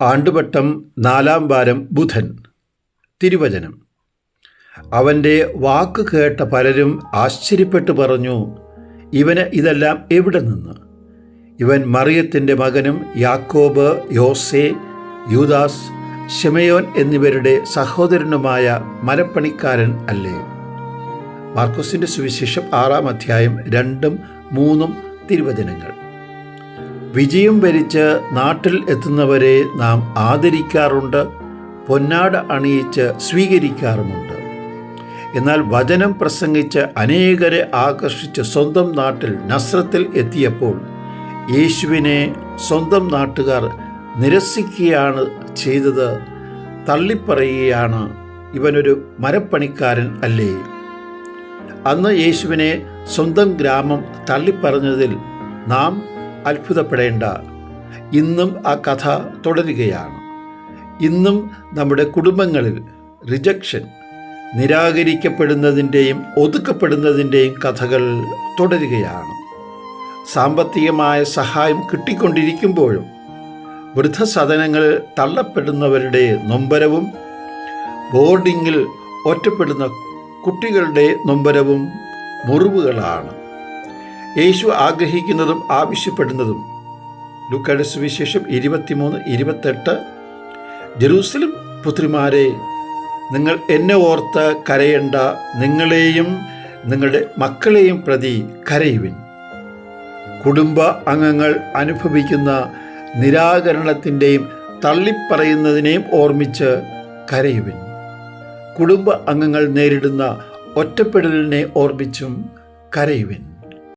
ആണ്ടുവട്ടം നാലാം വാരം ബുധൻ. തിരുവചനം. അവന്റെ വാക്ക് കേട്ട പലരും ആശ്ചര്യപ്പെട്ടു പറഞ്ഞു ഇവന് ഇതെല്ലാം എവിടെ നിന്ന്? ഇവൻ മറിയത്തിന്റെ മകനും യാക്കോബ് യോസെ യൂദാസ് ഷെമയോൻ എന്നിവരുടെ സഹോദരനുമായ മരപ്പണിക്കാരൻ അല്ലേ? മാർക്കോസിന്റെ സുവിശേഷം ആറാം അധ്യായം രണ്ടും മൂന്നും തിരുവചനങ്ങൾ. വിജയം വരിച്ച് നാട്ടിൽ എത്തുന്നവരെ നാം ആദരിക്കാറുണ്ട് പൊന്നാട അണിയിച്ച് സ്വീകരിക്കാറുമുണ്ട്. എന്നാൽ വചനം പ്രസംഗിച്ച് അനേകരെ ആകർഷിച്ച് സ്വന്തം നാട്ടിൽ നസ്രത്തിൽ എത്തിയപ്പോൾ യേശുവിനെ സ്വന്തം നാട്ടുകാർ നിരസിക്കുകയാണ് ചെയ്തത് തള്ളിപ്പറയുകയാണ് ഇവനൊരു മരപ്പണിക്കാരൻ അല്ലേ? അന്ന് യേശുവിനെ സ്വന്തം ഗ്രാമം തള്ളിപ്പറഞ്ഞതിൽ നാം അത്ഭുതപ്പെടേണ്ട. ഇന്നും ആ കഥ തുടരുകയാണ്. ഇന്നും നമ്മുടെ കുടുംബങ്ങളിൽ റിജക്ഷൻ നിരാകരിക്കപ്പെടുന്നതിന്റെയും ഒതുക്കപ്പെടുന്നതിന്റെയും കഥകൾ തുടരുകയാണ്. സാമ്പത്തികമായ സഹായം കിട്ടിക്കൊണ്ടിരിക്കുമ്പോഴും വൃദ്ധസദനങ്ങളിൽ തള്ളപ്പെടുന്നവരുടെ നൊമ്പരവും ബോർഡിങ്ങിൽ ഒറ്റപ്പെടുന്ന കുട്ടികളുടെ നൊമ്പരവും മുറിവുകളാണ്. യേശു ആഗ്രഹിക്കുന്നതും ആവശ്യപ്പെടുന്നതും. ലുക്കയുടെ സുവിശേഷം ഇരുപത്തിമൂന്ന് ഇരുപത്തെട്ട്. ജെറൂസലം പുത്രിമാരെ നിങ്ങൾ എന്നെ ഓർത്ത് കരയേണ്ട നിങ്ങളെയും നിങ്ങളുടെ മക്കളെയും പ്രതി കരയുവിൻ. കുടുംബ അംഗങ്ങൾ അനുഭവിക്കുന്ന നിരാകരണത്തിന്റെയും തള്ളിപ്പറയുന്നതിനെയും ഓർമ്മിച്ച് കരയുവിൻ. കുടുംബ അംഗങ്ങൾ നേരിടുന്ന ഒറ്റപ്പെടലിനെ ഓർമ്മിച്ചും കരയുവിൻ.